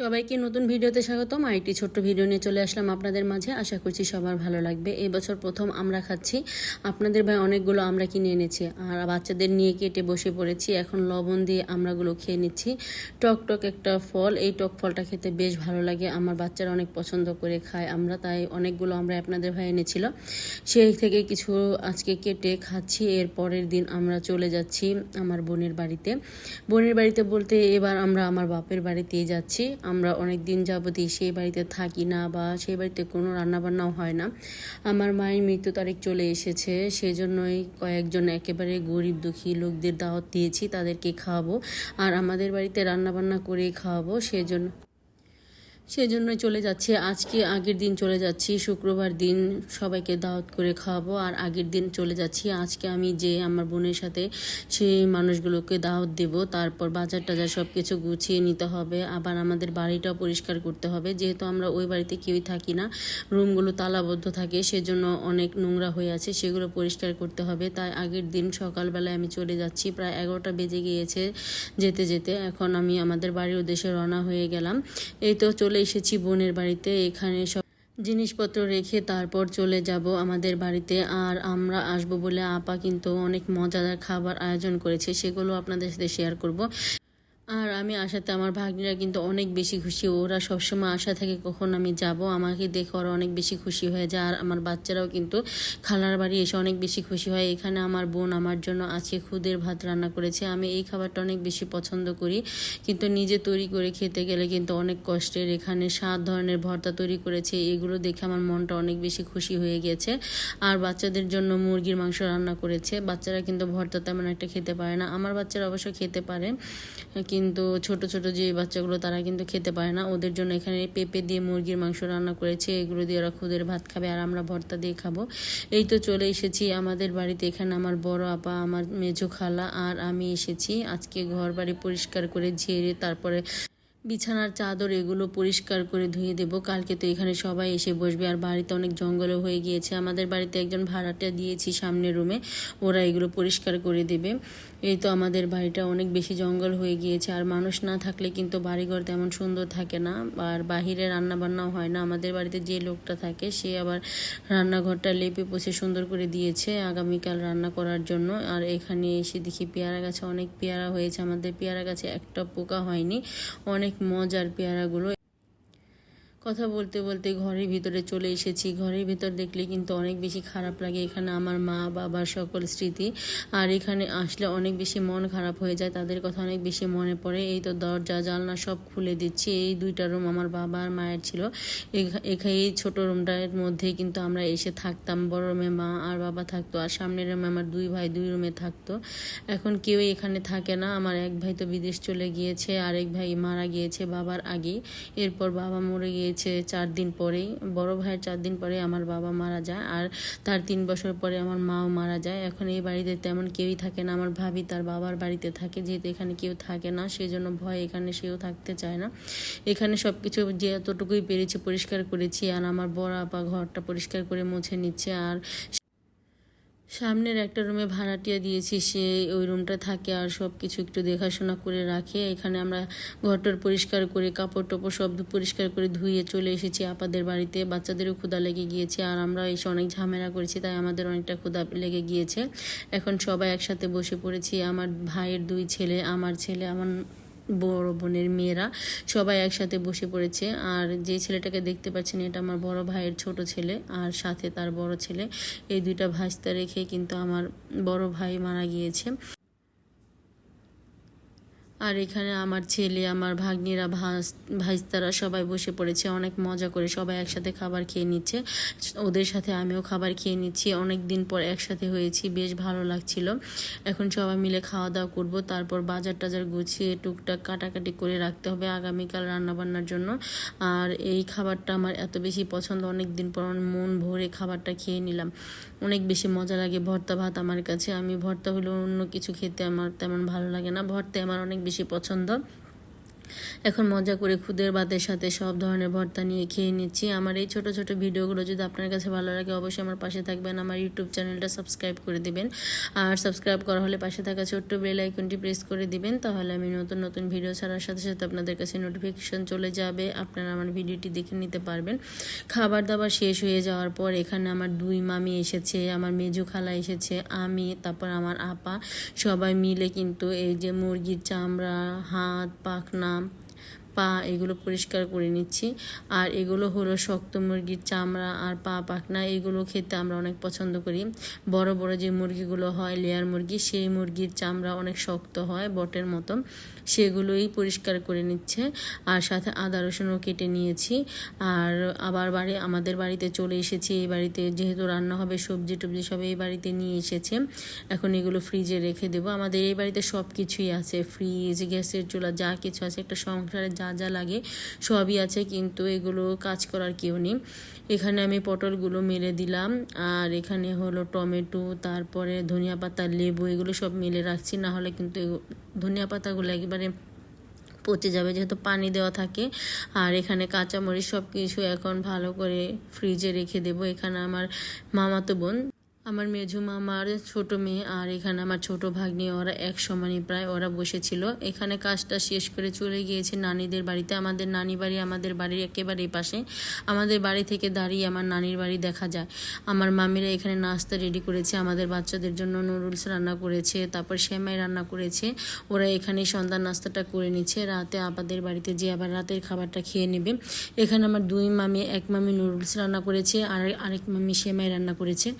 সবাইকে নতুন ভিডিওতে স্বাগতম। আইটি ছোট্ট ভিডিও নিয়ে চলে আসলাম আপনাদের মাঝে। আশা করছি সবার ভালো লাগবে। এবছর প্রথম আমরা খাচ্ছি। আপনাদের ভাই অনেকগুলো আমরা কিনে এনেছি আর বাচ্চাদের নিয়ে কেটে বসে পড়েছি। এখন লবণ দিয়ে আমরাগুলো খেয়ে নিচ্ছি। টক টক একটা ফল। এই টক ফলটা খেতে বেশ ভালো লাগে। আমার বাচ্চারা অনেক পছন্দ করে খায় আমরা, তাই অনেকগুলো আমরা আপনাদের ভাই এনেছিল। সেই থেকে কিছু আজকে কেটে খাচ্ছি। এর পরের দিন আমরা চলে যাচ্ছি আমার বোনের বাড়িতে। বোনের বাড়িতে বলতে এবার আমরা আমার বাপের বাড়িতেই যাচ্ছি। আমরা অনেক দিন যাবতই সেই বাড়িতে থাকি না বা সেই বাড়িতে কোনো রান্নাবান্নাও হয় না। আমার মায়ের মৃত্যু তারিখ চলে এসেছে, সেজন্যই কয়েকজন একেবারে গরিব দুঃখী লোকদের দাওয়াত দিয়েছি, তাদেরকে খাওয়াবো। আর আমাদের বাড়িতে রান্নাবান্না করেই খাওয়াবো, সেজন্য সেজন্য চলে যাচ্ছি। আজকে আগের দিন চলে যাচ্ছি, শুক্রবার দিন সবাইকে দাওয়াত করে খাওয়াবো। আর আগের দিন চলে যাচ্ছি। আজকে আমি যে আমার বোনের সাথে সেই মানুষগুলোকে দাওয়াত দেব। তারপর বাজার টাজার সব কিছু গুছিয়ে নিতে হবে। আবার আমাদের বাড়িটাও পরিষ্কার করতে হবে। যেহেতু আমরা ওই বাড়িতে কেউই থাকি না, রুমগুলো তালাবদ্ধ থাকে, সেজন্য অনেক নোংরা হয়ে আছে, সেগুলো পরিষ্কার করতে হবে। তাই আগের দিন সকালবেলায় আমি চলে যাচ্ছি। প্রায় এগারোটা বেজে গিয়েছে যেতে যেতে। এখন আমি আমাদের বাড়ির উদ্দেশ্যে রওনা হয়ে গেলাম। এই তো চলে এসেছি বোনের বাড়িতে। এখানে সব জিনিসপত্র রেখে তারপর চলে যাব আমাদের বাড়িতে। আর আমরা আসব বলে আপা কিন্তু অনেক মজাদার খাবার আয়োজন করেছে, সেগুলো আপনাদের সাথে শেয়ার করব। আর আমি আসাতে আমার ভাগ্নিরা কিন্তু অনেক বেশি খুশি। ওরা সবসময় আশা থাকে কখন আমি যাব। আমাকে দেখে ওরা অনেক বেশি খুশি হয়ে যায়। আর আমার বাচ্চারাও কিন্তু খালার বাড়ি এসে অনেক বেশি খুশি হয়। এখানে আমার বোন আমার জন্য আজকে খুদের ভাত রান্না করেছে। আমি এই খাবারটা অনেক বেশি পছন্দ করি। কিন্তু নিজে তৈরি করে খেতে গেলে কিন্তু অনেক কষ্টের। এখানে সাত ধরনের ভর্তা তৈরি করেছে। এগুলো দেখে আমার মনটা অনেক বেশি খুশি হয়ে গেছে। আর বাচ্চাদের জন্য মুরগির মাংস রান্না করেছে। বাচ্চারা কিন্তু ভর্তা তেমন একটা খেতে পারে না। আমার বাচ্চারা অবশ্য খেতে পারে। কিন্তু ছোট ছোট যে বাচ্চাগুলো তারা কিন্তু খেতে পারে না। ওদের জন্য এখানে পেঁপে দিয়ে মুরগির মাংস রান্না করেছে। এগুলো দিয়ে ওরা খুদের ভাত খাবে আর আমরা ভর্তা দিয়ে খাব। এই তো চলে এসেছি আমাদের বাড়িতে। এখানে আমার বড় আপা, আমার মেজো খালা আর আমি এসেছি। আজকে ঘর বাড়ি পরিষ্কার করে ঝেড়ে তারপরে বিছানার চাদর এগুলো পরিষ্কার করে ধুয়ে দেব। কালকে তো এখানে সবাই এসে বসবে। আর বাড়িতে অনেক জঙ্গলও হয়ে গিয়েছে। আমাদের বাড়িতে একজন ভাড়াটা দিয়েছি সামনের রুমে ওরা এগুলো পরিষ্কার করে দেবে। এই তো আমাদের বাড়িটা অনেক বেশি জঙ্গল হয়ে গিয়েছে। আর মানুষ না থাকলে কিন্তু বাড়িঘর তেমন সুন্দর থাকে না। আর বাহিরে রান্না বান্নাও হয় না। আমাদের বাড়িতে যে লোকটা থাকে, সে আবার রান্নাঘরটা লেপে পোষে সুন্দর করে দিয়েছে আগামীকাল রান্না করার জন্য। আর এখানে এসে দেখি পেয়ারা গাছে অনেক পেয়ারা হয়েছে। আমাদের পেয়ারা গাছে একটা পোকা হয়নি। অনেক মজার পেয়ারাগুলো কথা বলতে বলতে ঘরের ভিতরে চলে এসেছি। ঘরের ভিতর দেখলে কিন্তু অনেক বেশি খারাপ লাগে। এখানে আমার মা বাবার সকল স্মৃতি। আর এখানে আসলে অনেক বেশি মন খারাপ হয়ে যায়। তাদের কথা অনেক বেশি মনে পড়ে। এই তো দরজা জালনা সব খুলে দিচ্ছি। এই দুইটা রুম আমার বাবা আর মায়ের ছিল। এখানে এই ছোট রুমটার মধ্যে কিন্তু আমরা এসে থাকতাম। বড় রুমে মা আর বাবা থাকতো। আর সামনের রুমে আমার দুই ভাই দুই রুমে থাকতো। এখন কেউ এখানে থাকে না। আমার এক ভাই তো বিদেশ চলে গিয়েছে। আরেক ভাই মারা গিয়েছে বাবার আগেই। এরপর বাবা মরে গিয়েছে হয়েছে চার দিন পরেই। বড় ভাইয়ের চার দিন পরে আমার বাবা মারা যায় আর তার তিন বছর পরে আমার মাও মারা যায়। এখন এই বাড়িতে তেমন কেউই থাকে না। আমার ভাবি তার বাবার বাড়িতে থাকে। যেহেতু এখানে কেউ থাকে না সেই জন্য ভয় এখানে সেও থাকতে চায় না। এখানে সব কিছু যে এতটুকুই পেরেছি, পরিষ্কার করেছি। আর আমার বড় আপা ঘরটা পরিষ্কার করে মুছে নিচ্ছে। আর সামনের একটা রুমে ভাড়াটিয়া দিয়েছি, সে ওই রুমটা থাকে আর সব কিছু একটু দেখাশোনা করে রাখে। এখানে আমরা ঘরটর পরিষ্কার করে, কাপড় টপড় সব পরিষ্কার করে ধুয়ে চলে এসেছি আপাদের বাড়িতে। বাচ্চাদেরও ক্ষুদা লেগে গিয়েছে আর আমরা এসে অনেক ঝামেলা করেছি, তাই আমাদের অনেকটা ক্ষুদা লেগে গিয়েছে। এখন সবাই একসাথে বসে পড়েছি, আমার ভাইয়ের দুই ছেলে, আমার ছেলে, আমার বড় বোনের মেয়েরা সবাই একসাথে বসে পড়েছে। আর যে ছেলেটাকে দেখতে পাচ্ছেন, এটা আমার বড় ভাইয়ের ছোট ছেলে আর সাথে তার বড় ছেলে। এই দুইটা ভাস্তা রেখে কিন্তু আমার বড় ভাই মারা গিয়েছে। আর এখানে আমার ছেলে, আমার ভাগ্নিরা, ভাস, ভাইস্তারা সবাই বসে পড়েছে, অনেক মজা করে সবাই একসাথে খাবার খেয়ে নিচ্ছে। ওদের সাথে আমিও খাবার খেয়ে নিচ্ছি। অনেক দিন পর একসাথে হয়েছি, বেশ ভালো লাগছিল। এখন সবাই মিলে খাওয়া দাওয়া করব। তারপর বাজার টাজার গুছিয়ে টুকটাক কাটাকাটি করে রাখতে হবে আগামীকাল রান্নাবান্নার জন্য। আর এই খাবারটা আমার এত বেশি পছন্দ, অনেক দিন পর মন ভরে খাবারটা খেয়ে নিলাম। অনেক বেশি মজা লাগে ভর্তা ভাত আমার কাছে। আমি ভর্তা হলেও অন্য কিছু খেতে আমার তেমন ভালো লাগে না। ভর্তা আমার অনেক বেশি পছন্দ। এখন মজা করে খুদের ভাতের সাথে সব ধরনের ভর্তা নিয়ে খেয়ে নিচ্ছি। আমার এই ছোট ছোট ভিডিওগুলো যদি আপনার কাছে ভালো লাগে, অবশ্যই আমার পাশে থাকবেন। আমার ইউটিউব চ্যানেলটা সাবস্ক্রাইব করে দিবেন। আর সাবস্ক্রাইব করা হলে পাশে থাকা ছোট্ট বেল আইকনটি প্রেস করে দিবেন। তাহলে আমি নতুন নতুন ভিডিও ছাড়ার সাথে সাথে আপনাদের কাছে নোটিফিকেশন চলে যাবে। আপনারা আমার ভিডিওটি দেখে নিতে পারবেন। খাবার দাবার শেষ হয়ে যাওয়ার পর এখানে আমার দুই মামি এসেছে, আমার মেজু খালা এসেছে, আমি, তারপর আমার আপা, সবাই মিলে কিন্তু এই যে মুরগির চামড়া, হাত, পাখনা um, পা এগুলো পরিষ্কার করে নিচ্ছি। আর এগুলো হলো শক্ত মুরগির চামড়া আর পা পাখনা, এগুলো খেতে আমরা অনেক পছন্দ করি। বড় বড় যে মুরগিগুলো হয়, লেয়ার মুরগি, সেই মুরগির চামড়া অনেক শক্ত হয়, বটের মতো। সেগুলোই পরিষ্কার করে নিচ্ছে। আর সাথে আদা রসুনও কেটে নিয়েছি। আর আবার বাড়ি, আমাদের বাড়িতে চলে এসেছি, এই বাড়িতে যেহেতু রান্না হবে, সবজি টবজি সব এই বাড়িতে নিয়ে এসেছে। এখন এগুলো ফ্রিজে রেখে দেবো। আমাদের এই বাড়িতে সব কিছুই আছে, ফ্রিজ, গ্যাসের চুলা, যা কিছু আছে, একটা সংসারে যা যা যা লাগে সবই আছে, কিন্তু এগুলো কাজ করার কেউ নেই। এখানে আমি পটলগুলো মেলে দিলাম, আর এখানে হলো টমেটো, তারপরে ধনিয়া পাতা, লেবু, এগুলো সব মেলে রাখছি, না হলে কিন্তু ধনিয়া পাতাগুলো একেবারে পচে যাবে যেহেতু পানি দেওয়া থাকে। আর এখানে কাঁচামরিচ সব কিছু এখন ভালো করে ফ্রিজে রেখে দেবো। এখানে আমার মামাতো বোন আমার মেঝু মামার ছোট মেয়ে আর এখানে আমার ছোট ভাগ্নি, ওরা এক সমানই প্রায় ওরা বসেছিল। এখানে কাজটা শেষ করে চলে গিয়েছে নানিদের বাড়িতে। আমাদের নানি বাড়ি আমাদের বাড়ির একেবারে পাশে। আমাদের বাড়ি থেকে দাঁড়িয়ে আমার নানির বাড়ি দেখা যায়। আমার মামিরা এখানে নাস্তা রেডি করেছে, আমাদের বাচ্চাদের জন্য নুডলস রান্না করেছে, তারপর সেমাই রান্না করেছে। ওরা এখানে সন্ধ্যা নাস্তাটা করে নিচ্ছে। রাতে আপাদের বাড়িতে যে আবার রাতের খাবারটা খেয়ে নেবে। এখানে আমার দুই মামি, এক মামি নুডলস রান্না করেছে আর আরেক মামি সেমাই রান্না করেছে।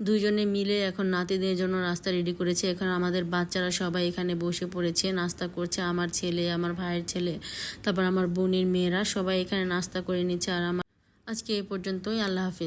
দুইজনে মিলে এখন নাতিদের জন্য রাস্তা রেডি করেছে। এখন আমাদের বাচ্চারা সবাই এখানে বসে পড়েছে, নাস্তা করছে। আমার ছেলে, আমার ভাইয়ের ছেলে, তারপর আমার বোনের মেয়েরা সবাই এখানে নাস্তা করে নিচ্ছে। আর আমার আজকে এ পর্যন্তই, আল্লাহ হাফিজ।